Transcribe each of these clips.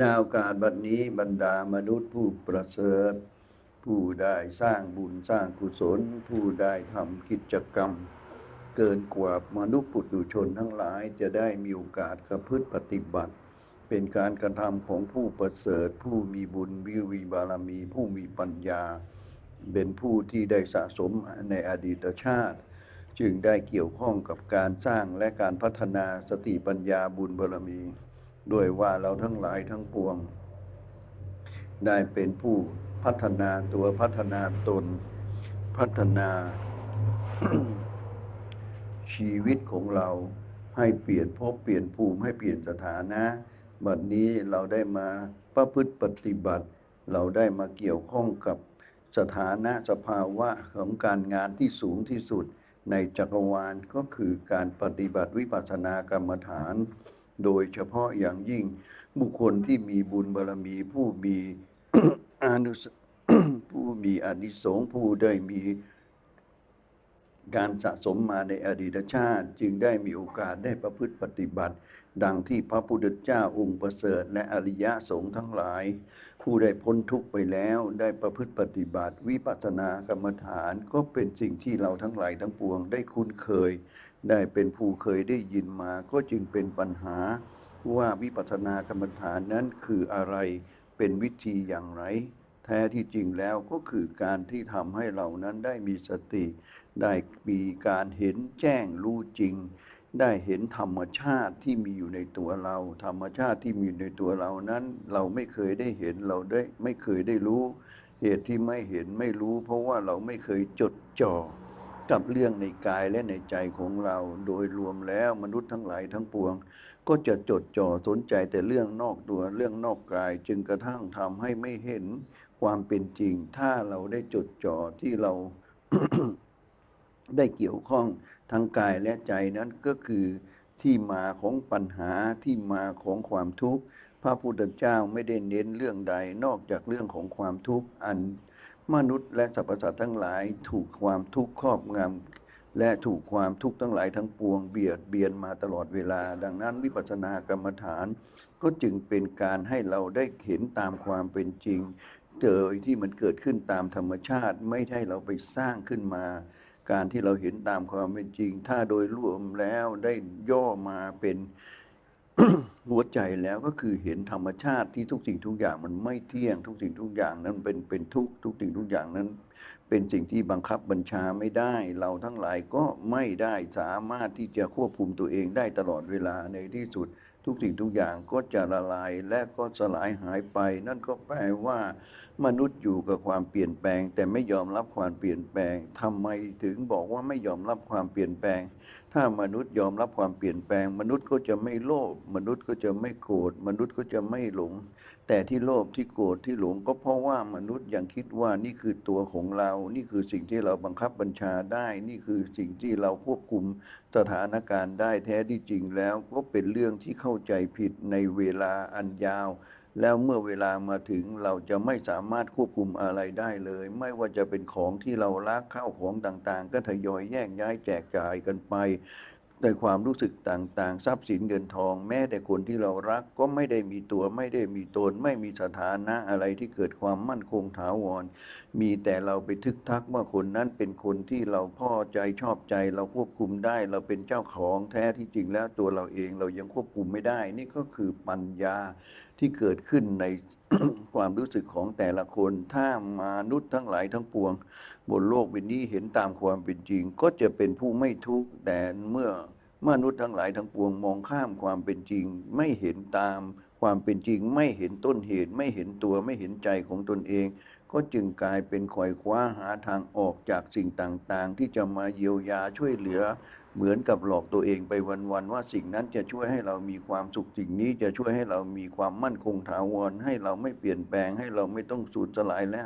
นาโอกาสบัดนี้บรรดามนุษย์ผู้ประเสริฐ ผู้ได้สร้างบุญสร้างกุศล ผู้ได้ทำกิจกรรม เกินกว่ามนุษย์ปุถุชนทั้งหลายจะได้มีโอกาสกระพฤติปฏิบัติ เป็นการกระทำของผู้ประเสริฐ ผู้มีบุญวิวีบารมี ผู้มีปัญญา เป็นผู้ที่ได้สะสมในอดีตชาติ จึงได้เกี่ยวข้องกับการสร้างและการพัฒนาสติปัญญาบุญบารมี ด้วยว่าเราทั้งหลายทั้งปวง ได้เป็นผู้พัฒนาตัวพัฒนาตน พัฒนา ชีวิตของเราให้เปลี่ยนภพเปลี่ยนภูมิให้เปลี่ยนสถานะบัดนี้เราได้มาประพฤติปฏิบัติ เราได้มาเกี่ยวข้องกับสถานะสภาวะของการงานที่สูงที่สุดในจักรวาลก็คือการปฏิบัติวิปัสสนากรรมฐาน โดยเฉพาะอย่างยิ่งบุคคลที่มีบุญบารมีผู้มีอนุสผู้มีอนิสงส์ผู้ได้มีการสะสมมาในอดีตชาติ จึงได้มีโอกาสได้ประพฤติปฏิบัติ ดังที่พระพุทธเจ้าองค์ประเสริฐและอริยะสงฆ์ทั้งหลาย ผู้ได้พ้นทุกข์ไปแล้วได้ประพฤติปฏิบัติ วิปัสสนากรรมฐานก็เป็นสิ่งที่เราทั้งหลายทั้งปวงได้คุ้นเคย ได้เป็นผู้เคยได้ยินมาก็จึงเป็นปัญหาว่าวิปัสสนากรรมฐานนั้นคืออะไรเป็นวิธีอย่างไร แท้ที่จริงแล้วก็คือการที่ทำให้เรานั้นได้มีสติ ได้มีการเห็นแจ้งรู้จริง ได้เห็นธรรมชาติที่มีอยู่ในตัวเรา ธรรมชาติที่มีอยู่ในตัวเรานั้น เราไม่เคยได้เห็นเราได้ไม่เคยได้รู้ เหตุที่ไม่เห็นไม่รู้ เพราะว่าเราไม่เคยจดจ่อ กับเรื่องในกายและในใจของเรา โดยรวมแล้วมนุษย์ทั้งหลายทั้งปวง ก็จะจดจ่อสนใจแต่เรื่องนอกตัวเรื่องนอกกาย จึงกระทั่งทำให้ไม่เห็นความเป็นจริง ถ้าเราได้จดจ่อที่เราได้เกี่ยวข้องทางกายและใจนั้นก็คือที่มาของปัญหาที่มาของความทุกข์พระพุทธเจ้าไม่ได้เน้นเรื่องใดนอกจากเรื่องของความทุกข์อัน มนุษย์และสรรพสัตว์ทั้งหลายถูกความทุกข์ครอบงำและถูกความทุกข์ทั้งหลายทั้งปวงเบียดเบียนมาตลอดเวลา ดังนั้นวิปัสสนากรรมฐาน ก็จึงเป็นการให้เราได้เห็นตามความเป็นจริงโดยที่มันเกิดขึ้นตามธรรมชาติไม่ใช่เราไปสร้างขึ้นมา การที่เราเห็นตามความเป็นจริง ถ้าโดยรวมแล้วได้ย่อมาเป็น หัวใจแล้วก็คือเห็นธรรมชาติที่ทุกสิ่งทุกอย่างมันไม่เที่ยงทุกสิ่งทุกอย่างนั้นเป็นเป็นทุกทุกสิ่งทุกอย่างนั้น เป็นสิ่งที่บังคับบัญชาไม่ได้ เราทั้งหลายก็ไม่ได้สามารถที่จะควบคุมตัวเองได้ตลอดเวลาในที่สุด ทุกสิ่งทุกอย่างก็จะละลายและก็สลายหายไป นั่นก็แปลว่ามนุษย์อยู่กับความเปลี่ยนแปลง แต่ไม่ยอมรับความเปลี่ยนแปลงทำไมถึงบอกว่าไม่ยอมรับความเปลี่ยนแปลง ถ้ามนุษย์ยอมรับความเปลี่ยนแปลง มนุษย์ก็จะไม่โลภมนุษย์ก็จะไม่โกรธมนุษย์ก็จะไม่หลง แต่ที่โลภที่โกรธที่หลงก็เพราะว่ามนุษย์ยังคิดว่านี่คือตัวของเรา นี่คือสิ่งที่เราบังคับบัญชาได้ นี่คือสิ่งที่เราควบคุมสถานการณ์ได้แท้ที่จริงแล้ว ก็เป็นเรื่องที่เข้าใจผิดในเวลาอันยาว แล้วเมื่อเวลามาถึงเราจะไม่สามารถควบคุมอะไรได้เลย ไม่ว่าจะเป็นของที่เรารักข้าวของต่างๆ ก็ทยอยแยกย้ายแจกจ่ายกันไปในความรู้สึกต่างๆ ทรัพย์สินเงินทอง แม้แต่คนที่เรารักก็ไม่ได้มีตัวไม่ได้มีตน ไม่มีสถานะอะไรที่เกิดความมั่นคงถาวร มีแต่เราไปทึกทักว่าคนนั้นเป็นคนที่เราพอใจชอบใจ เราควบคุมได้ เราเป็นเจ้าของแท้ที่จริงแล้วตัวเราเองเรายังควบคุมไม่ได้ นี่ก็คือปัญญา ที่เกิดขึ้นในความรู้สึกของแต่ละคน ถ้ามนุษย์ทั้งหลายทั้งปวง บนโลกใบนี้เห็นตามความเป็นจริง ก็จะเป็นผู้ไม่ทุกข์แต่เมื่อมนุษย์ทั้งหลายทั้งปวงมองข้ามความเป็นจริง ไม่เห็นตามความเป็นจริง ไม่เห็นต้นเหตุ ไม่เห็นตัวไม่เห็นใจของตนเอง ก็จึงกลายเป็นคอยคว้าหาทางออกจากสิ่งต่างๆ ที่จะมาเยียวยาช่วยเหลือ เหมือนกับหลอกตัวเองไปวันๆว่าสิ่งนั้นจะช่วยให้เรามีความสุขสิ่งนี้จะช่วยให้เรามีความมั่นคงถาวร ให้เราไม่เปลี่ยนแปลง ให้เราไม่ต้องสูญสลายและ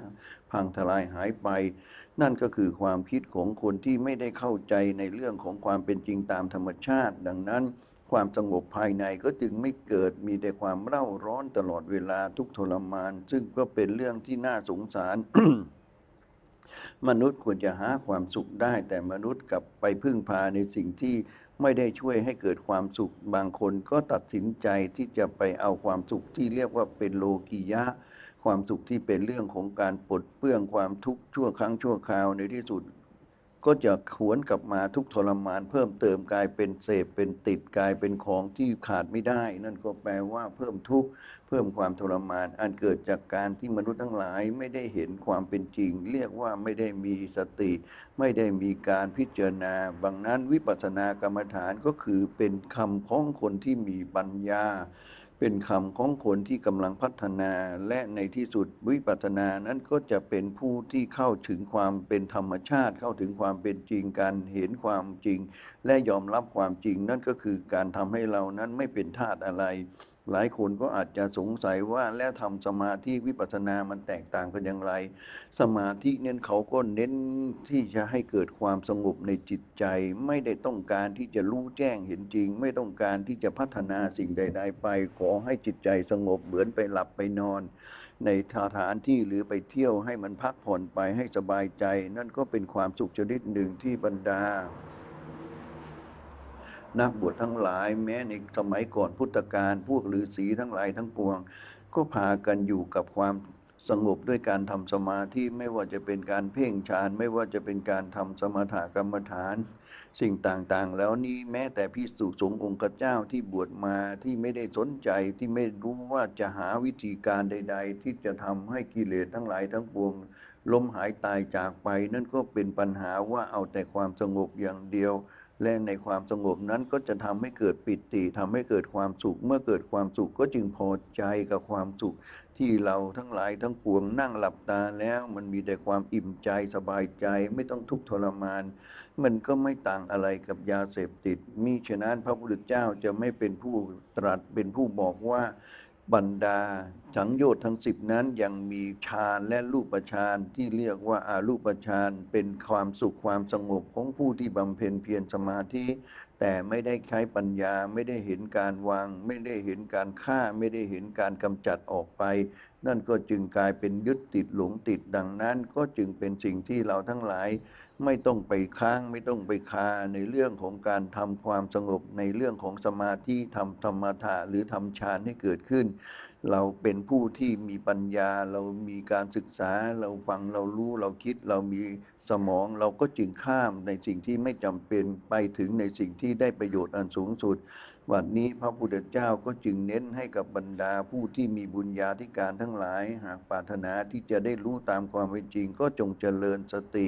พังทลายหายไป นั่นก็คือความคิดของคนที่ไม่ได้เข้าใจในเรื่องของความเป็นจริงตามธรรมชาติ ดังนั้น ความสงบภายในก็จึงไม่เกิดมีแต่ความเร่าร้อนตลอดเวลาทุกทรมาน ซึ่งก็เป็นเรื่องที่น่าสงสาร มนุษย์ควรจะหาความสุขได้ แต่มนุษย์กลับไปพึ่งพาในสิ่งที่ไม่ได้ช่วยให้เกิดความสุข บางคนก็ตัดสินใจที่จะไปเอาความสุขที่เรียกว่าเป็นโลกียะ ความสุขที่เป็นเรื่องของการปลดเปลื้องความทุกข์ชั่วครั้งชั่วคราวในที่สุด ก็จะขวนกลับมาทุกทรมาน เพิ่มเติมกลายเป็นเสพเป็นติดกลายเป็นของที่ขาดไม่ได้ นั่นก็แปลว่าเพิ่มทุกข์เพิ่มความทรมาน อันเกิดจากการที่มนุษย์ทั้งหลายไม่ได้เห็นความเป็นจริง เรียกว่าไม่ได้มีสติ ไม่ได้มีการพิจารณาบางนั้นวิปัสสนากรรมฐานก็คือเป็นคำของคนที่มีปัญญา เป็นคำของคนที่กำลังพัฒนาและในที่สุดวิปัสสนานั้นก็จะเป็นผู้ที่เข้าถึงความเป็นธรรมชาติ เข้าถึงความเป็นจริงการเห็นความจริง และยอมรับความจริงนั่นก็คือการทำให้เรานั้นไม่เป็นทาสอะไร หลายคนก็อาจจะสงสัยว่าแล้วทำสมาธิวิปัสสนามันแตกต่างกันอย่างไร สมาธิเน้นเขาก็เน้นที่จะให้เกิดความสงบในจิตใจ ไม่ได้ต้องการที่จะรู้แจ้งเห็นจริง ไม่ต้องการที่จะพัฒนาสิ่งใด ๆ ไป ขอให้จิตใจสงบเหมือนไปหลับไปนอน ในสถานที่หรือไปเที่ยวให้มันพักผ่อนไปให้สบายใจ นั่นก็เป็นความสุขชนิดหนึ่งที่บรรดา นักบวชทั้งหลาย แม้ในสมัยก่อนพุทธกาลพวกฤาษีทั้งหลายทั้งปวง ก็พากันอยู่กับความสงบด้วยการทำสมาธิไม่ว่าจะเป็นการเพ่งฌานไม่ว่าจะเป็นการทำสมถกรรมฐาน สิ่งต่างๆ แล้วนี้แม้แต่พิสุสงฆ์องค์เจ้าที่บวชมาที่ไม่ได้สนใจที่ไม่รู้ว่าจะหาวิธีการใด ๆ ที่จะทำให้กิเลสทั้งหลายทั้งปวงล้มหายตายจากไป นั่นก็เป็นปัญหาว่าเอาแต่ความสงบอย่างเดียว และในความสงบนั้นก็จะทำให้เกิดปิติทำให้เกิดความสุข เมื่อเกิดความสุขก็จึงพอใจกับความสุข ที่เราทั้งหลายทั้งปวงนั่งหลับตาแล้วมันมีแต่ความอิ่มใจสบายใจไม่ต้องทุกข์ทรมาน มันก็ไม่ต่างอะไรกับยาเสพติดมิฉะนั้นพระพุทธเจ้าจะไม่เป็นผู้ตรัสเป็นผู้บอกว่า บรรดาสังโยชน์ทั้งสิบนั้นยังมีฌานและรูปฌานที่เรียกว่าอารูปฌานเป็นความสุขความสงบของผู้ที่บำเพ็ญเพียรสมาธิแต่ไม่ได้ใช้ปัญญาไม่ได้เห็นการวาง ไม่ได้เห็นการฆ่าไม่ได้เห็นการกำจัดออกไป นั่นก็จึงกลายเป็นยึดติดหลงติดดังนั้น ก็จึงเป็นสิ่งที่เราทั้งหลาย ไม่ต้องไปค้างไม่ต้องไปคาในเรื่องของการทำความสงบในเรื่องของสมาธิทำธรรมถะหรือทำฌานให้เกิดขึ้น เราเป็นผู้ที่มีปัญญาเรามีการศึกษา เราฟังเรารู้เราคิดเรามีสมองเราก็จึงข้ามในสิ่งที่ไม่จำเป็นไปถึงในสิ่งที่ได้ประโยชน์อันสูงสุดวันนี้พระพุทธเจ้าก็จึงเน้นให้กับบรรดาผู้ที่มีบุญญาธิการทั้งหลาย หากปรารถนาที่จะได้รู้ตามความเป็นจริง ก็จงเจริญสติ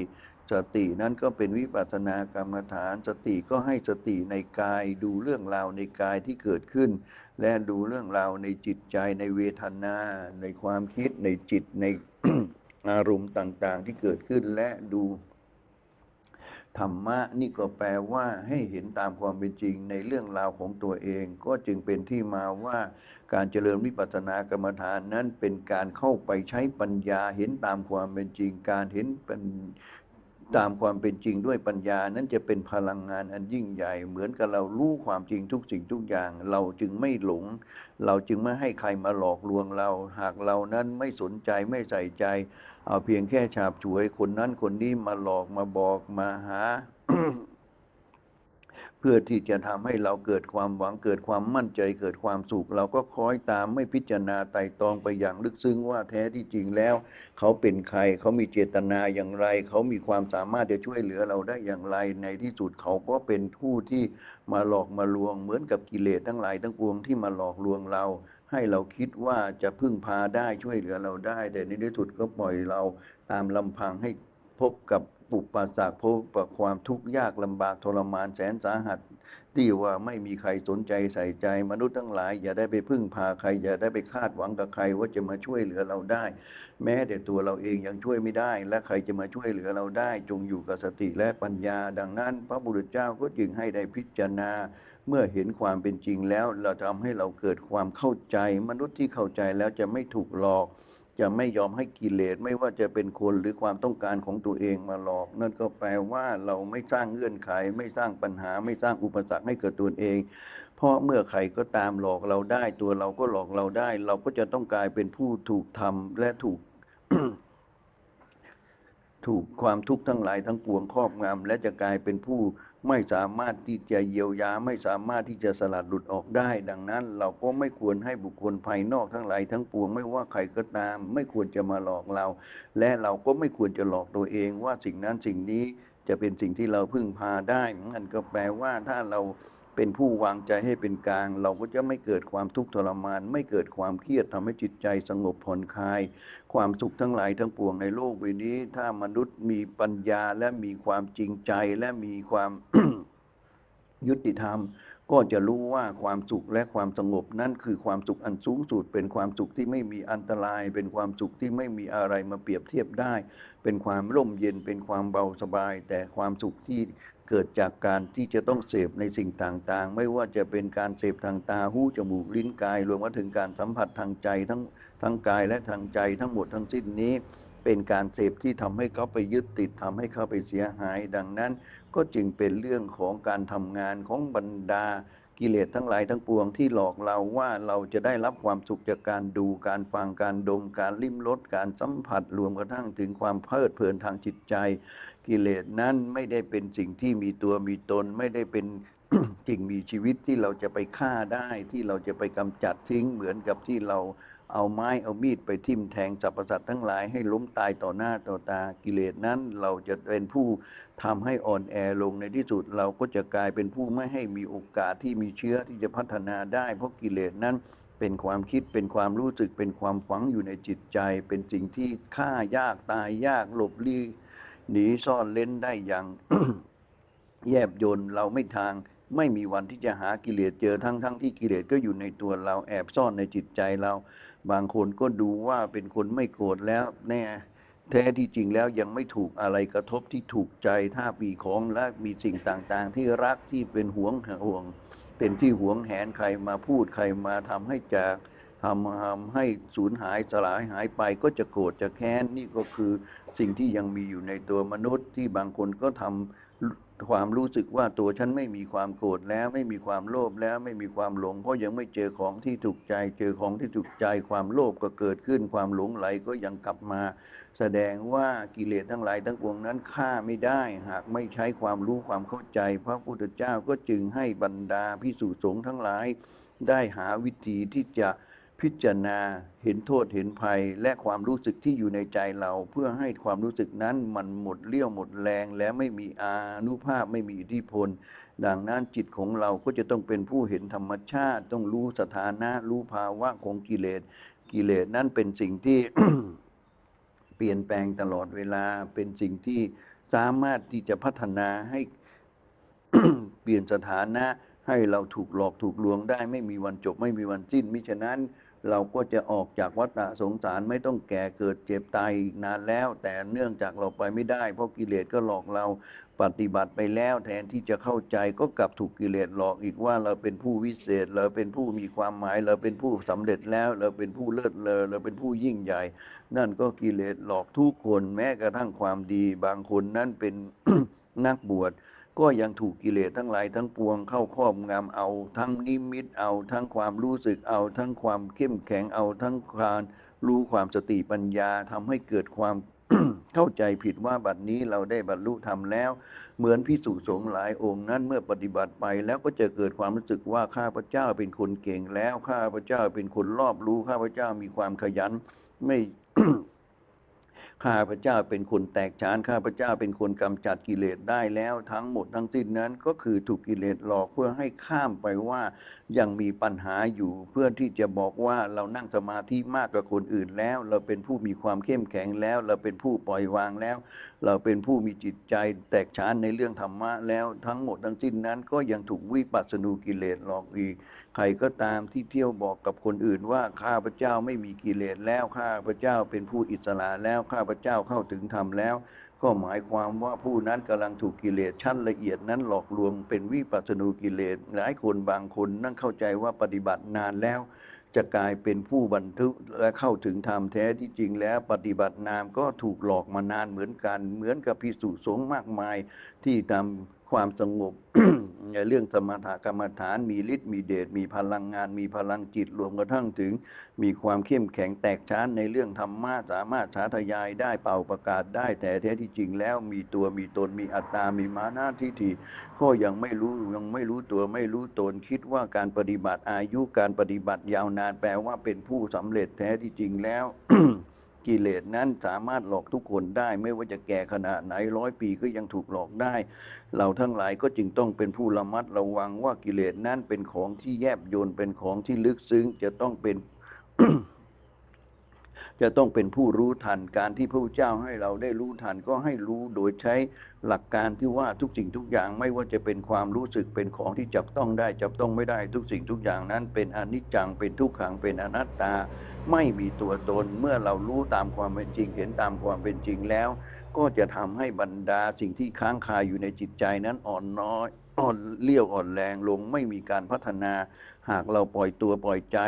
สตินั้นก็เป็นวิปัสสนากรรมฐาน สติก็ให้สติในกายดูเรื่องราวในกายที่เกิดขึ้น และดูเรื่องราวในจิตใจในเวทนา ในความคิดในจิตในอารมณ์ต่างๆ ที่เกิดขึ้นและดูธรรมะนี่ก็แปลว่าให้เห็นตามความเป็นจริงในเรื่องราวของตัวเอง ก็จึงเป็นที่มาว่าการเจริญวิปัสสนากรรมฐานนั้นเป็นการเข้าไปใช้ปัญญาเห็นตามความเป็นจริง การเห็นเป็น ตามความเป็นจริงด้วยปัญญานั้นจะเป็นพลังงานอันยิ่งใหญ่ เหมือนกับเรารู้ความจริงทุกสิ่งทุกอย่าง เราจึงไม่หลง เราจึงไม่ให้ใครมาหลอกลวงเรา หากเรานั้นไม่สนใจไม่ใส่ใจ เอาเพียงแค่ฉาบฉวยคนนั้นคนนี้มาหลอกมาบอกมาหา เพื่อที่จะทำให้เราเกิดความหวังเกิดความมั่นใจเกิดความสุข เราก็คอยตามไม่พิจารณาไต่ตรองไปอย่างลึกซึ้งว่าแท้ที่จริงแล้ว เขาเป็นใครเขามีเจตนาอย่างไร เขามีความสามารถจะช่วยเหลือเราได้อย่างไร ในที่สุดเขาก็เป็นผู้ที่มาหลอกมาลวง เหมือนกับกิเลสทั้งหลายทั้งปวงที่มาหลอกลวงเรา ให้เราคิดว่าจะพึ่งพาได้ช่วยเหลือเราได้ แต่ในที่สุดก็ปล่อยเราตามลำพังให้พบกับ ปุปปาสากพบกับความทุกข์ยากลำบากทรมานแสนสาหัส ที่ว่าไม่มีใครสนใจใส่ใจ มนุษย์ทั้งหลาย อย่าได้ไปพึ่งพาใคร อย่าได้ไปคาดหวังกับใครว่าจะมาช่วยเหลือเราได้ แม้แต่ตัวเราเองยังช่วยไม่ได้ และใครจะมาช่วยเหลือเราได้ จงอยู่กับสติและปัญญา ดังนั้น พระบุรุษเจ้าก็จึงให้ได้พิจารณา เมื่อเห็นความเป็นจริงแล้ว เราทำให้เราเกิดความเข้าใจ มนุษย์ที่เข้าใจแล้วจะไม่ถูกหลอก จะไม่ยอมให้กิเลสไม่ว่าจะเป็นคนหรือความต้องการของตัวเองมาหลอก นั่นก็แปลว่าเราไม่สร้างเงื่อนไข ไม่สร้างปัญหา ไม่สร้างอุปสรรคให้เกิดตัวเอง เพราะเมื่อใครก็ตามหลอกเราได้ ตัวเราก็หลอกเราได้ เราก็จะต้องกลายเป็นผู้ถูกทำและถูกถูกความทุกข์ทั้งหลายทั้งปวงครอบงำและจะกลายเป็นผู้ ไม่สามารถที่จะเยียวยาไม่สามารถที่จะสลัดหลุดออกได้ ดังนั้น เราก็ไม่ควรให้บุคคลภายนอกทั้งหลายทั้งปวงไม่ว่าใครก็ตาม ไม่ควรจะมาหลอกเรา และเราก็ไม่ควรจะหลอกตัวเองว่าสิ่งนั้นสิ่งนี้จะเป็นสิ่งที่เราพึ่งพาได้นั่นก็แปลว่าถ้าเรา เป็นผู้วางใจให้เป็นกลาง เราก็จะไม่เกิดความทุกข์ทรมาน ไม่เกิดความเครียดทำให้จิตใจสงบผ่อนคลาย ความสุขทั้งหลายทั้งปวงในโลกใบนี้ ถ้ามนุษย์มีปัญญาและมีความจริงใจและมีความยุติธรรม ก็จะรู้ว่าความสุขและความสงบนั่นคือความสุขอันสูงสุด เป็นความสุขที่ไม่มีอันตราย เป็นความสุขที่ไม่มีอะไรมาเปรียบเทียบได้ เป็นความร่มเย็นเป็นความเบาสบาย แต่ความสุขที่ เกิดจากการที่จะต้องเสพในสิ่งต่างๆ ไม่ว่าจะเป็นการเสพทางตาหูจมูกลิ้นกาย รวมถึงการสัมผัสทางใจทั้งทั้งกายและทางใจทั้งหมดทั้งสิ้นนี้ เป็นการเสพที่ทำให้เขาไปยึดติดทำให้เขาไปเสียหาย ดังนั้นก็จึงเป็นเรื่องของการทำงานของบรรดากิเลสทั้งหลายทั้งปวงที่หลอกเราว่าเราจะได้รับความสุขจากการดูการฟังการดมการลิ้มรสการสัมผัสรวมกระทั่งถึงความเพลิดเพลินทางจิตใจ กิเลสนั้นไม่ได้เป็นสิ่งที่มีตัวมีตน ไม่ได้เป็นสิ่งมีชีวิตที่เราจะไปฆ่าได้ที่เราจะไปกำจัดทิ้งเหมือนกับที่เราเอาไม้เอามีดไปทิ่มแทงสรรพสัตว์ทั้งหลายให้ล้มตายต่อหน้าต่อตากิเลสนั้นเราจะเป็นผู้ทำให้อ่อนแอลงในที่สุดเราก็จะกลายเป็นผู้ไม่ให้มีโอกาสที่มีเชื้อที่จะพัฒนาได้ เพราะกิเลสนั้นเป็นความคิดเป็นความรู้สึกเป็นความฝังอยู่ในจิตใจ เป็นสิ่งที่ฆ่ายากตายยากหลบลี้ หนีซ่อนเล้นได้อย่าง แยบยนเราไม่ทาง ไม่มีวันที่จะหากิเลสเจอทั้งทั้งที่กิเลสก็อยู่ในตัวเราแอบซ่อนในจิตใจเรา บางคนก็ดูว่าเป็นคนไม่โกรธแล้วแน่แท้ที่จริงแล้วยังไม่ถูกอะไรกระทบที่ถูกใจถ้าปีของและมีสิ่งต่างๆ ที่รักที่เป็นห่วงห่วง เป็นที่หวงแหนใครมาพูดใครมาทำให้จากทำทำให้สูญหายสลายหายไปก็จะโกรธจะแค้นนี่ก็คือ สิ่งที่ยังมีอยู่ในตัวมนุษย์ที่บางคนก็ทำความรู้สึกว่าตัวฉันไม่มีความโกรธแล้ว ไม่มีความโลภแล้วไม่มีความหลง เพราะยังไม่เจอของที่ถูกใจ เจอของที่ถูกใจความโลภก็เกิดขึ้นความหลงไหลก็ยังกลับมา แสดงว่ากิเลสทั้งหลายทั้งปวงนั้นฆ่าไม่ได้ หากไม่ใช้ความรู้ความเข้าใจ พระพุทธเจ้าก็จึงให้บรรดาพิสุสงฆ์ทั้งหลาย ได้หาวิธีที่จะ พิจารณาเห็นโทษเห็นภัยและความรู้สึกที่อยู่ในใจเรา เพื่อให้ความรู้สึกนั้นมันหมดเลี้ยวหมดแรง และไม่มีอานุภาพไม่มีอิทธิพล ดังนั้นจิตของเราก็จะต้องเป็นผู้เห็นธรรมชาติ ต้องรู้สถานะรู้ภาวะของกิเลส กิเลสนั้นเป็นสิ่งที่เปลี่ยนแปลงตลอดเวลาเป็นสิ่งที่สามารถที่จะพัฒนาให้เปลี่ยนสถานะให้เราถูกหลอกถูกลวงได้ไม่มีวันจบไม่มีวันสิ้นมิฉะนั้น เราก็จะออกจากวัฏสงสารไม่ต้องแก่เกิดเจ็บตายอีกนานแล้ว แต่เนื่องจากเราไปไม่ได้ เพราะกิเลสก็หลอกเราปฏิบัติไปแล้ว แทนที่จะเข้าใจก็กลับถูกกิเลสหลอกอีกว่าเราเป็นผู้วิเศษ เราเป็นผู้มีความหมาย เราเป็นผู้สำเร็จแล้ว เราเป็นผู้เลิศเลอเราเป็นผู้ยิ่งใหญ่ นั่นก็กิเลสหลอกทุกคนแม้กระทั่งความดี บางคนนั้นเป็นนักบวช ก็ยังถูกกิเลสทั้งหลายทั้งปวงเข้าครอบงำเอา ทั้งนิมิตเอา ทั้งความรู้สึกเอา ทั้งความเข้มแข็งเอา ทั้งความรู้ความสติปัญญาทำให้เกิดความเข้าใจผิดว่าบัดนี้เราได้บรรลุธรรมแล้ว เหมือนพิสุสงหลายองค์นั้นเมื่อปฏิบัติไปแล้วก็จะเกิดความรู้สึกว่าข้าพเจ้าเป็นคนเก่งแล้วข้าพเจ้าเป็นคนรอบรู้ข้าพเจ้ามีความขยัน ไม่ ข้าพเจ้าเป็นคนแตกฉานข้าพเจ้าเป็นคนกำจัดกิเลสได้แล้วทั้งหมดทั้งสิ้นนั้นก็คือถูกกิเลสหลอกเพื่อให้ข้ามไปว่ายังมีปัญหาอยู่เพื่อที่จะบอกว่าเรานั่งสมาธิมากกว่าคนอื่นแล้ว เราเป็นผู้มีความเข้มแข็งแล้ว เราเป็นผู้ปล่อยวางแล้ว เราเป็นผู้มีจิตใจแตกฉานในเรื่องธรรมะแล้วทั้งหมดทั้งสิ้นนั้นก็ยังถูกวิปัสสนูกิเลสหลอกอีก ใครก็ตามที่เที่ยวบอกกับคนอื่นว่าข้าพเจ้าไม่มีกิเลสแล้วข้าพเจ้าเป็นผู้อิสระแล้วข้าพเจ้าเข้าถึงธรรมแล้ว ก็หมายความว่าผู้นั้นกำลังถูกกิเลสชั้นละเอียดนั้นหลอกลวงเป็นวิปัสสนูกิเลสหลายคนบางคนนั่งเข้าใจว่าปฏิบัตินานแล้ว จะกลายเป็นผู้บรรทุกและเข้าถึงธรรมแท้ที่จริงแล้วปฏิบัตินามก็ถูกหลอกมานานเหมือนกันเหมือนกับพิสุสงฆ์มากมายที่ทำ ความสงบในเรื่องสมถกรรมฐาน มีฤทธิ์มีเดชมีพลังงาน มีพลังจิตรวมกระทั่งถึง มีความเข้มแข็งแตกฉานในเรื่องธรรมะสามารถสาธยายได้เป่าประกาศได้ แต่แท้ที่จริงแล้วมีตัวมีตนมีอัตตา มีมานะทิฏฐิก็ยังไม่รู้ยังไม่รู้ตัวไม่รู้ตนคิดว่าการปฏิบัติอายุการปฏิบัติยาวนานแปลว่าเป็นผู้สำเร็จแท้ที่จริงแล้ว กิเลสนั้นสามารถหลอกทุกคนได้ ไม่ว่าจะแก่ขนาดไหนร้อยปีก็ยังถูกหลอกได้ เราทั้งหลายก็จึงต้องเป็นผู้ระมัดระวังว่ากิเลสนั้นเป็นของที่แยบยลเป็นของที่ลึกซึ้งจะต้องเป็น จะต้องเป็นผู้รู้ทันการที่พระพุทธเจ้าให้เราได้รู้ทันก็ให้รู้โดยใช้หลักการที่ว่าทุกสิ่งทุกอย่างไม่ว่าจะเป็นความรู้สึกเป็นของที่จับต้องได้ จับต้องไม่ได้ทุกสิ่งทุกอย่างนั้น เป็นอนิจจังเป็นทุกขังเป็นอนัตตา ไม่มีตัวตนเมื่อเรารู้ตามความเป็นจริง เห็นตามความเป็นจริงแล้ว ก็จะทำให้บรรดาสิ่งที่ค้างคาอยู่ในจิตใจนั้นอ่อนน้อยอ่อนเลี้ยวอ่อนแรงลงไม่มีการพัฒนา หากเราปล่อยตัวปล่อยใจ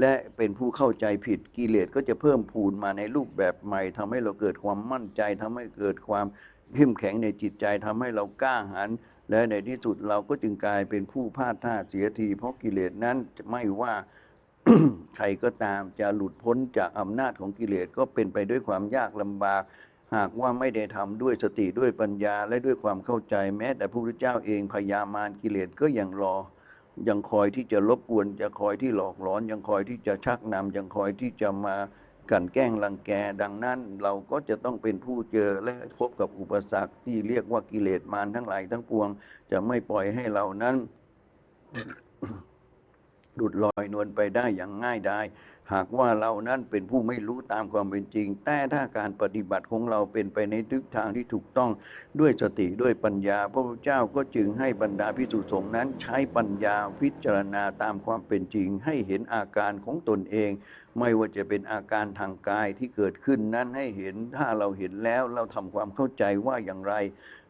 และเป็นผู้เข้าใจผิดกิเลสก็จะเพิ่มพูนมาในรูปแบบใหม่ทำให้เราเกิดความมั่นใจทำให้เกิดความเข้มแข็งในจิตใจทำให้เรากล้าหาญและในที่สุดเราก็จึงกลายเป็นผู้พลาดท่าเสียที เพราะกิเลสนั้นไม่ว่าใครก็ตามจะหลุดพ้นจากอำนาจของกิเลสก็เป็นไปด้วยความยากลำบาก หากว่าไม่ได้ทำด้วยสติด้วยปัญญาและด้วยความเข้าใจแม้แต่พระพุทธเจ้าเองพยามารกิเลสก็ยังรอ ยังคอยที่จะรบกวนจะคอยที่หลอกหลอน ยังคอยที่จะชักนำยังคอยที่จะมากันแกล้งรังแกดังนั้นเราก็จะต้องเป็นผู้เจอและพบกับอุปสรรคที่เรียกว่ากิเลสมารทั้งหลายทั้งปวง จะไม่ปล่อยให้เรานั้น หลุดลอยนวลไปได้อย่างง่ายดายหากว่าเรานั้นเป็นผู้ไม่รู้ตามความเป็นจริง แต่ถ้าการปฏิบัติของเราเป็นไปในทิศทางที่ถูกต้องด้วยสติด้วยปัญญา พระพุทธเจ้าก็จึงให้บรรดาพิสุสงฆ์นั้นใช้ปัญญาพิจารณาตามความเป็นจริง ให้เห็นอาการของตนเอง ไม่ว่าจะเป็นอาการทางกายที่เกิดขึ้นนั้นให้เห็นถ้าเราเห็นแล้วเราทำความเข้าใจว่าอย่างไร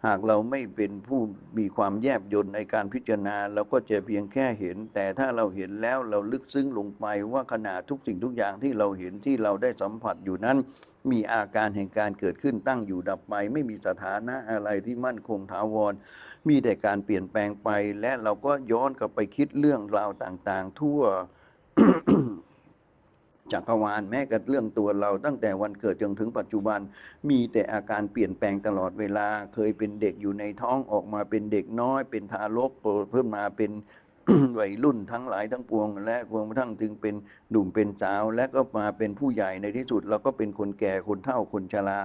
หากเราไม่เป็นผู้มีความแยบยลในการพิจารณา เราก็จะเพียงแค่เห็น แต่ถ้าเราเห็นแล้วเราลึกซึ้งลงไปว่าขณะทุกสิ่งทุกอย่างที่เราเห็นที่เราได้สัมผัสอยู่นั้น มีอาการแห่งการเกิดขึ้นตั้งอยู่ดับไป ไม่มีสถานะอะไรที่มั่นคงถาวร มีแต่การเปลี่ยนแปลงไป และเราก็ย้อนกลับไปคิดเรื่องราวต่างๆ ทั่ว จักรวาลแม้กระทั่งเรื่องตัวเราตั้งแต่วันเกิดจนถึงปัจจุบัน มีแต่อาการเปลี่ยนแปลงตลอดเวลา เคยเป็นเด็กอยู่ในท้องออกมาเป็นเด็กน้อย เป็นทารกเพิ่มมาเป็นวัยรุ่นทั้งหลายทั้งปวง และรวมกระทั่งถึงเป็นหนุ่มเป็นสาว และก็มาเป็นผู้ใหญ่ในที่สุด เราก็เป็นคนแก่คนเฒ่าคนชรา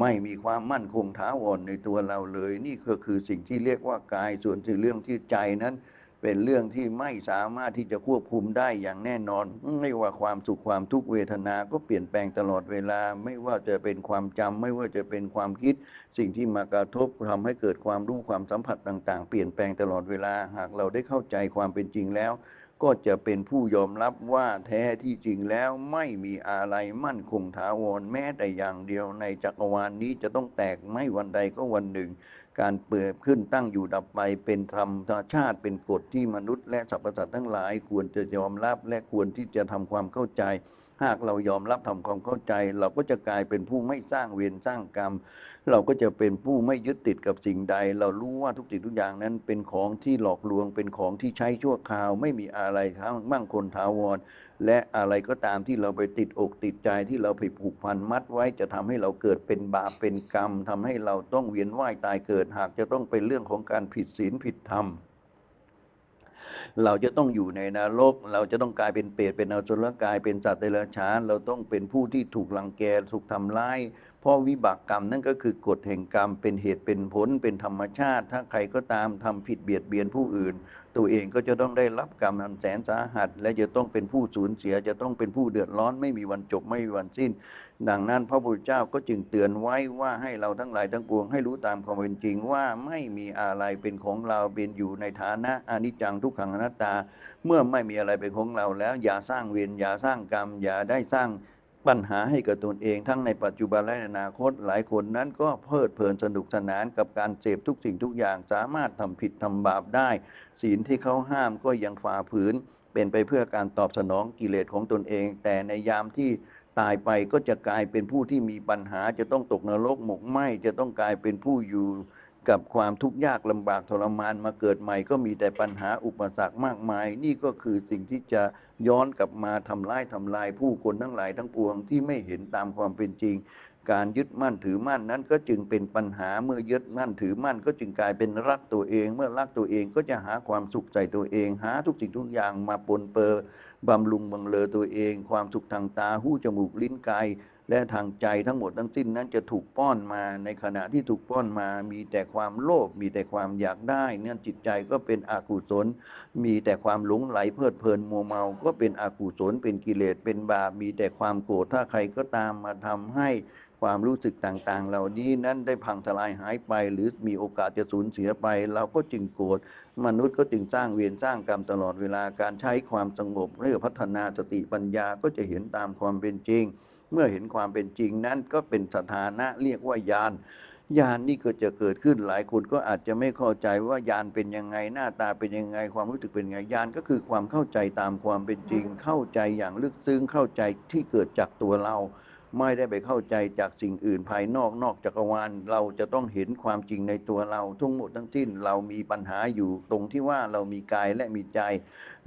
ไม่มีความมั่นคงถาวรในตัวเราเลย นี่ก็คือสิ่งที่เรียกว่ากายส่วนที่เรื่องที่ใจนั้น เป็นเรื่องที่ไม่สามารถที่จะควบคุมได้อย่างแน่นอน ไม่ว่าความสุขความทุกขเวทนาก็เปลี่ยนแปลงตลอดเวลา ไม่ว่าจะเป็นความจำไม่ว่าจะเป็นความคิด สิ่งที่มากระทบทำให้เกิดความรู้ความสัมผัสต่างๆ เปลี่ยนแปลงตลอดเวลา หากเราได้เข้าใจความเป็นจริงแล้ว ก็จะเป็นผู้ยอมรับว่าแท้ที่จริงแล้วไม่มีอะไรมั่นคงถาวรแม้แต่อย่างเดียวในจักรวาลนนี้จะต้องแตกไม่วันใดก็วันหนึ่ง การเปิดขึ้นตั้งอยู่ดับไปเป็นธรรมชาติเป็นกฎที่มนุษย์และสรรพสัตว์ทั้งหลาย ควรจะยอมรับและควรที่จะทำความเข้าใจ หากเรายอมรับทำความเข้าใจ เราก็จะกลายเป็นผู้ไม่สร้างเวรสร้างกรรม เราก็จะเป็นผู้ไม่ยึดติดกับสิ่งใด เรารู้ว่าทุกสิ่งทุกอย่างนั้นเป็นของที่หลอกลวงเป็นของที่ใช้ชั่วคราว ไม่มีอะไรทั้งมั่งคงถาวร และอะไรก็ตามที่เราไปติดอกติดใจที่เราไปผูกพันมัดไว้จะทำให้เราเกิดเป็นบาปเป็นกรรมทำให้เราต้องเวียนว่ายตายเกิดหากจะต้องเป็นเรื่องของการผิดศีลผิดธรรม เราจะต้องอยู่ในนรก เราจะต้องกลายเป็นเปรตเป็นอสุรกายเป็นสัตว์เดรัจฉานเราต้องเป็นผู้ที่ถูกลังแกถูกทำร้าย เพราะวิบากกรรมนั่นก็คือกฎแห่งกรรม เป็นเหตุเป็นผลเป็นธรรมชาติ ถ้าใครก็ตามทำผิดเบียดเบียนผู้อื่น ตัวเองก็จะต้องได้รับกรรมอันแสนสาหัส และจะต้องเป็นผู้สูญเสียจะต้องเป็นผู้เดือดร้อนไม่มีวันจบไม่มีวันสิ้น ดังนั้นพระพุทธเจ้าก็จึงเตือนไว้ว่าให้เราทั้งหลายทั้งปวงให้รู้ตามความเป็นจริงว่าไม่มีอะไรเป็นของเราเป็นอยู่ในฐานะอนิจจังทุกขังอนัตตา เมื่อไม่มีอะไรเป็นของเราแล้วอย่าสร้างเวรอย่าสร้างกรรม อย่าได้สร้าง ปัญหาให้กับตนเองทั้งในปัจจุบันและในอนาคตหลายคนนั้นก็เพลิดเพลินสนุกสนานกับการเสพทุกสิ่งทุกอย่างสามารถทำผิดทำบาปได้ ศีลที่เขาห้ามก็ยังฝ่าฝืน เป็นไปเพื่อการตอบสนองกิเลสของตนเอง แต่ในยามที่ตายไปก็จะกลายเป็นผู้ที่มีปัญหาจะต้องตกนรกหมกไหมจะต้องกลายเป็นผู้อยู่กับความทุกข์ยากลำบากทรมานมาเกิดใหม่ก็มีแต่ปัญหาอุปสรรคมากมาย นี่ก็คือสิ่งที่จะ ย้อนกลับมาทำร้ายทำลายผู้คนทั้งหลายทั้งปวงที่ไม่เห็นตามความเป็นจริง การยึดมั่นถือมั่นนั้นก็จึงเป็นปัญหาเมื่อยึดมั่นถือมั่น ก็จึงกลายเป็นรักตัวเอง เมื่อรักตัวเองก็จะหาความสุขใจตัวเอง หาทุกสิ่งทุกอย่างมาปนเปื้อบำรุงบังเลอตัวเอง ความสุขทางตาหูจมูกลิ้นกาย และทางใจทั้งหมดทั้งสิ้นนั้นจะถูกป้อนมาในขณะที่ถูกป้อนมา มีแต่ความโลภมีแต่ความอยากได้เนี่ยจิตใจก็เป็นอกุศล มีแต่ความหลงไหลเพลิดเพลินมัวเมา ก็เป็นอกุศลเป็นกิเลสเป็นบาปมีแต่ความโกรธถ้าใครก็ตามมาทำให้ความรู้สึกต่างๆ เหล่านี้นั้นได้พังทลายหายไป หรือมีโอกาสจะสูญเสียไป เราก็จึงโกรธมนุษย์ก็จึงสร้างเวรสร้างกรรมตลอดเวลาการใช้ความสงบเพื่อพัฒนาสติปัญญาก็จะเห็นตามความเป็นจริง เมื่อเห็นความเป็นจริงนั้นก็เป็นสถานะเรียกว่ายานยานนี่ก็จะเกิดขึ้นหลายคนก็อาจจะไม่เข้าใจว่ายานเป็นยังไงหน้าตาเป็นยังไง ความรู้สึกเป็นยังไงยานก็คือความเข้าใจตามความเป็นจริง เข้าใจอย่างลึกซึ้งเข้าใจที่เกิดจากตัวเรา ไม่ได้ไปเข้าใจจากสิ่งอื่นภายนอกนอกจักรวาล เราจะต้องเห็นความจริงในตัวเราทั้งหมดทั้งสิ้นเรามีปัญหาอยู่ตรงที่ว่าเรามีกายและมีใจ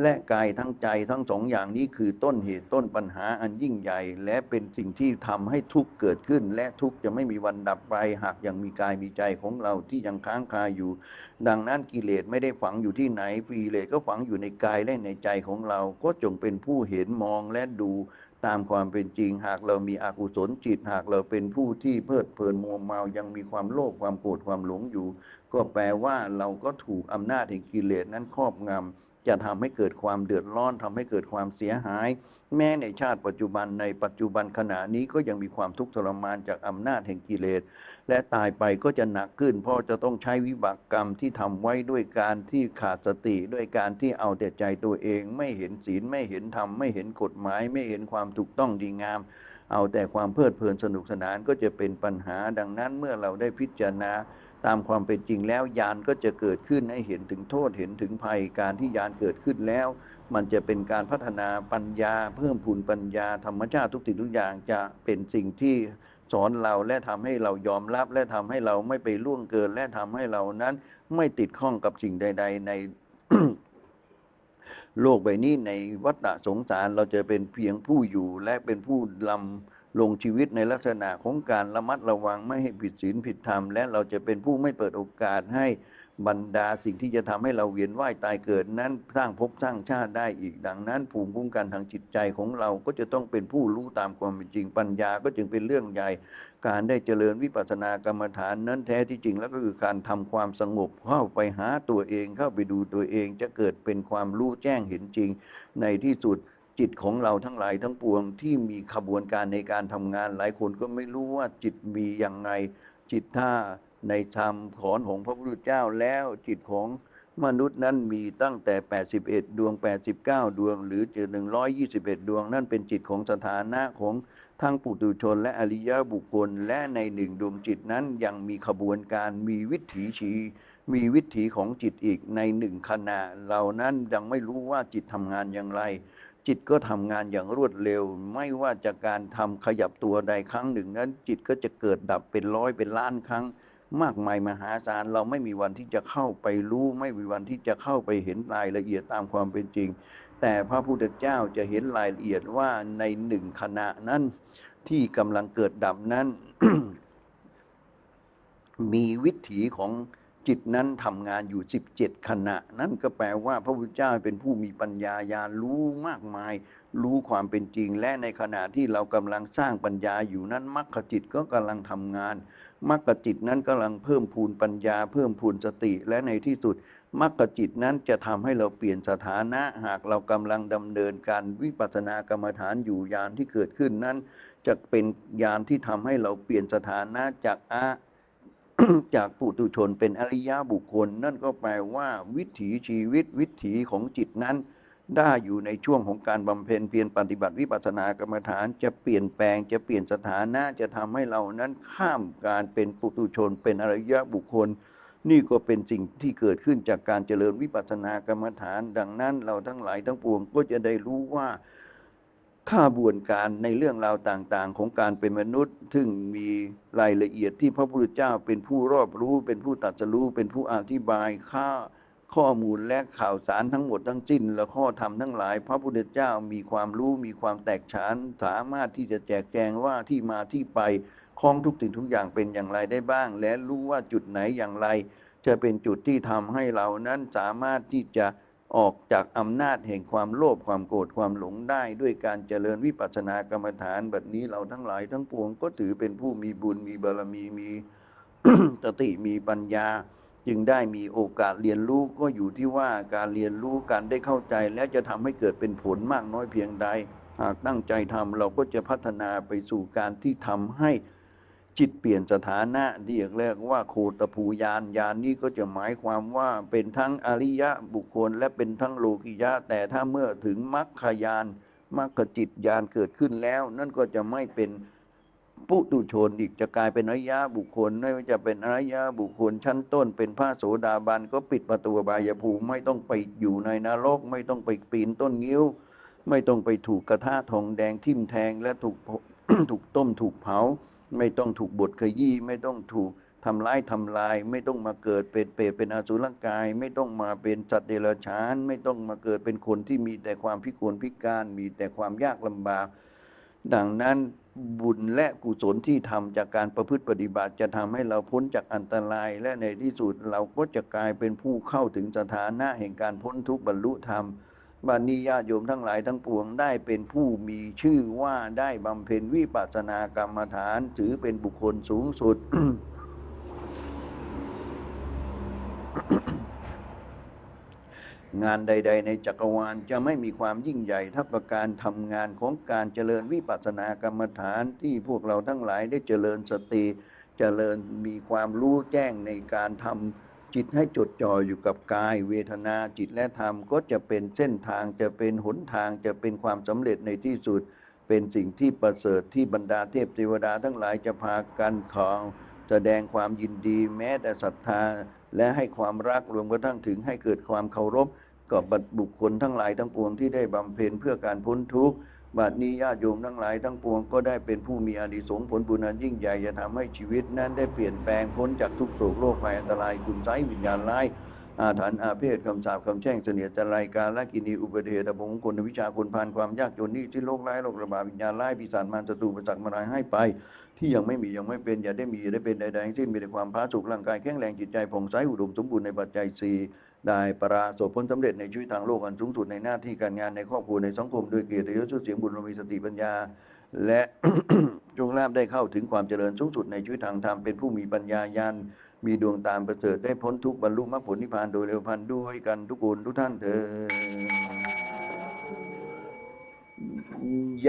และกายทั้งใจทั้งสองอย่างนี้คือต้นเหตุต้นปัญหาอันยิ่งใหญ่ และเป็นสิ่งที่ทำให้ทุกข์เกิดขึ้น และทุกข์จะไม่มีวันดับไป หากยังมีกายมีใจของเราที่ยังค้างคาอยู่ ดังนั้นกิเลสไม่ได้ฝังอยู่ที่ไหนกิเลสก็ฝังอยู่ในกายและในใจของเราก็จงเป็นผู้เห็นมองและดู ตามความเป็นจริงหากเรามีอกุศลจิต หากเราเป็นผู้ที่เพลิดเพลินมัวเมายังมีความโลภความโกรธความหลงอยู่ ก็แปลว่าเราก็ถูกอำนาจแห่งกิเลสนั้นครอบงำจะทำให้เกิดความเดือดร้อนทำให้เกิดความเสียหาย แม้ในชาติปัจจุบันในปัจจุบันขณะนี้ก็ยังมีความทุกข์ทรมานจากอำนาจแห่งกิเลส และตายไปก็จะหนักขึ้น เพราะจะต้องใช้วิบากกรรมที่ทำไว้ด้วยการที่ขาดสติด้วยการที่เอาแต่ใจตัวเอง ไม่เห็นศีลไม่เห็นธรรมไม่เห็นกฎหมาย ไม่เห็นความถูกต้องดีงาม เอาแต่ความเพลิดเพลินสนุกสนานก็จะเป็นปัญหา ดังนั้นเมื่อเราได้พิจารณาตามความเป็นจริงแล้วยานก็จะเกิดขึ้นให้เห็นถึงโทษเห็นถึงภัยการที่ยานเกิดขึ้นแล้ว มันจะเป็นการพัฒนาปัญญา เพิ่มพูนปัญญาธรรมชาติทุกสิ่งทุกอย่างจะเป็นสิ่งที่ สอนเราและทำให้เรายอมรับ และทำให้เราไม่ไปล่วงเกิน และทำให้เรานั้นไม่ติดข้องกับสิ่งใด ๆ ในโลกใบนี้ในวัฏสงสารเราจะเป็นเพียงผู้อยู่และเป็นผู้ลำลงชีวิตในลักษณะของการระมัดระวังไม่ให้ผิดศีลผิดธรรม และเราจะเป็นผู้ไม่เปิดโอกาสให้ บรรดาสิ่งที่จะทำให้เราเวียนว่ายตายเกิดนั้นสร้างภพสร้างชาติได้อีกดังนั้น ภูมิคุ้มกันทางจิตใจของเราก็จะต้องเป็นผู้รู้ตามความเป็นจริงปัญญาก็จึงเป็นเรื่องใหญ่ การได้เจริญวิปัสสนากรรมฐานนั้นแท้ที่จริงแล้วก็คือการทำความสงบเข้าไปหาตัวเองเข้าไปดูตัวเองจะเกิดเป็นความรู้แจ้งเห็นจริง ในที่สุดจิตของเราทั้งหลายทั้งปวงที่มีขบวนการในการทำงานหลายคนก็ไม่รู้ว่าจิตมีอย่างไงจิตถ้า ในธรรมขอนของพระพุทธเจ้าแล้วจิตของมนุษย์นั้นมีตั้งแต่ 81 ดวง 89 ดวง หรือจะ121 ดวง นั่นเป็นจิตของสถานะของทั้งปุถุชนและอริยบุคคล และในหนึ่งดวงจิตนั้นยังมีขบวนการมีวิถีชีมีวิถีของจิตอีกในหนึ่งขณะเรานั้นยังไม่รู้ว่าจิตทำงานอย่างไร จิตก็ทำงานอย่างรวดเร็ว ไม่ว่าจากการทำขยับตัวใดครั้งหนึ่งนั้น จิตก็จะเกิดดับเป็นร้อยเป็นล้านครั้ง มากมายมหาศาลเราไม่มีวันที่จะเข้าไปรู้ ไม่มีวันที่จะเข้าไปเห็นรายละเอียดตามความเป็นจริง แต่พระพุทธเจ้าจะเห็นรายละเอียดว่าในหนึ่งขณะนั้นที่กำลังเกิดดับนั้น มีวิถีของจิตนั้นทำงานอยู่ 17 ขณะ นั่นก็แปลว่าพระพุทธเจ้าเป็นผู้มีปัญญาญาณรู้มากมาย รู้ความเป็นจริง และในขณะที่เรากำลังสร้างปัญญาอยู่นั้นมรรคจิตก็กำลังทำงาน มรรคจิตนั้นกำลังเพิ่มพูนปัญญา เพิ่มพูนสติ และในที่สุดมรรคจิตนั้นจะทำให้เราเปลี่ยนสถานะหากเรากำลังดำเนินการวิปัสสนากรรมฐานอยู่ยานที่เกิดขึ้นนั้น จะเป็นยานที่ทำให้เราเปลี่ยนสถานะจากอาจากปุถุชนเป็นอริยบุคคล นั่นก็แปลว่าวิถีชีวิตวิถีของจิตนั้น ได้อยู่ในช่วงของการบำเพ็ญเพียรปฏิบัติวิปัสสนากรรมฐานจะเปลี่ยนแปลงจะเปลี่ยนสถานะจะทำให้เรานั้นข้ามการเป็นปุถุชน เป็นอริยะบุคคล นี่ก็เป็นสิ่งที่เกิดขึ้นจากการเจริญวิปัสสนากรรมฐาน ดังนั้นเราทั้งหลายทั้งปวงก็จะได้รู้ว่าข้าบวนการในเรื่องราวต่างๆ ของการเป็นมนุษย์ ซึ่งมีรายละเอียดที่พระพุทธเจ้าเป็นผู้รอบรู้ เป็นผู้ตัดสรู้เป็นผู้อธิบายข้า ข้อมูลและข่าวสารทั้งหมดทั้งสิ้น และข้อธรรมทั้งหลาย พระพุทธเจ้ามีความรู้มีความแตกฉานสามารถที่จะแจกแจงว่าที่มาที่ไปของทุกสิ่งทุกอย่างเป็นอย่างไรได้บ้าง และรู้ว่าจุดไหนอย่างไร จะเป็นจุดที่ทำให้เรานั้นสามารถที่จะออกจากอำนาจแห่งความโลภความโกรธความหลงได้ ด้วยการเจริญวิปัสสนากรรมฐานแบบนี้เราทั้งหลายทั้งปวงก็ถือเป็นผู้มีบุญมีบารมีมีสติมีปัญญา จึงได้มีโอกาสเรียนรู้ก็อยู่ที่ว่าการเรียนรู้การได้เข้าใจและจะทำให้เกิดเป็นผลมากน้อยเพียงใด หากตั้งใจทำเราก็จะพัฒนาไปสู่การที่ทำให้จิตเปลี่ยนสถานะที่เรียกว่าโคตภูยานยานนี้ก็จะหมายความว่าเป็นทั้งอริยะบุคคล และเป็นทั้งโลกิยะ แต่ถ้าเมื่อถึงมรรคยานมรรคจิตยานเกิดขึ้นแล้ว นั่นก็จะไม่เป็น ปุตุชนอีกจะกลายเป็นอริยะบุคคล ไม่ว่าจะเป็นอริยะบุคคลชั้นต้น เป็นพระโสดาบันก็ปิดประตูบายภูมิไม่ต้องไปอยู่ในนรก ไม่ต้องไปปีนต้นงิ้ว ไม่ต้องไปถูกกระทะทองแดงทิ่มแทงและถูกถูกต้มถูกเผา ไม่ต้องถูกบดขยี้ไม่ต้องถูกทำร้ายทำลาย ไม่ต้องมาเกิดเป็นเปรตเป็นอสุรกาย ไม่ต้องมาเป็นสัตว์เดรัจฉาน ไม่ต้องมาเกิดเป็นคนที่มีแต่ความพิกลพิการมีแต่ความยากลำบาก ดังนั้น บุญและกุศลที่ทำจากการประพฤติปฏิบัติ จะทำให้เราพ้นจากอันตราย และในที่สุดเราก็จะกลายเป็นผู้เข้าถึงสถานะแห่งการพ้นทุกข์บรรลุธรรมบัดนี้ญาติโยมทั้งหลายทั้งปวงได้เป็นผู้มีชื่อว่าได้บำเพ็ญวิปัสสนากรรมฐาน ถือเป็นบุคคลสูงสุด งานใด ๆ ในจักรวาลจะไม่มีความยิ่งใหญ่เท่ากับการทำงานของการเจริญวิปัสสนากรรมฐานที่พวกเราทั้งหลายได้เจริญสติเจริญมีความรู้แจ้งในการทำจิตให้จดจ่ออยู่กับกาย เวทนาจิตและธรรมก็จะเป็นเส้นทางจะเป็นหนทางจะเป็นความสำเร็จในที่สุด เป็นสิ่งที่ประเสริฐที่บรรดาเทพเทวดาทั้งหลายจะพากันของแสดงความยินดีแม้แต่ศรัทธา และให้ความรักรวมกระทั่งถึงให้เกิดความเคารพกับบุคคลทั้งหลายทั้งปวงที่ได้บำเพ็ญเพื่อการพ้นทุกข์บัดนี้ญาติโยมทั้งหลายทั้งปวงก็ได้เป็นผู้มีอานิสงส์ผลบุญอันยิ่งใหญ่จะทำให้ชีวิตนั้นได้เปลี่ยนแปลงพ้นจากทุกโศกโรคภัยอันตรายคุณไสยวิญญาณร้ายอาถรรพ์อาเพศคำสาปคำแช่งเสนียดจันไรการละกินีอุปเทศบงคลวิชาคนพานความยากจนนี้ที่โรคร้ายโรคระบาดวิญญาณร้ายปีศาจมารศัตรูประจักษ์มารายให้ไป ที่ยังไม่มียังไม่เป็นอย่าได้มีได้เป็นใดๆทั้งสิ้นมีแต่ความพาสุขร่างกายแข็งแรงจิตใจผ่องใสอุดมสมบูรณ์ในปัจจัยสี่ได้ประสบผลสำเร็จในชีวิตทางโลกอันสูงสุดในหน้าที่การงานในครอบครัวในสังคมด้วยเกียรติยศชื่อเสียงบุญบารมีสติปัญญา และจงลาบได้เข้าถึงความเจริญสูงสุดในชีวิตทางธรรมเป็นผู้มีปัญญาญาณมีดวงตาประเสริฐได้พ้นทุกบรรลุมรรคผลนิพพานโดยเร็วพันด้วยกันทุกคนทุกท่านเถิด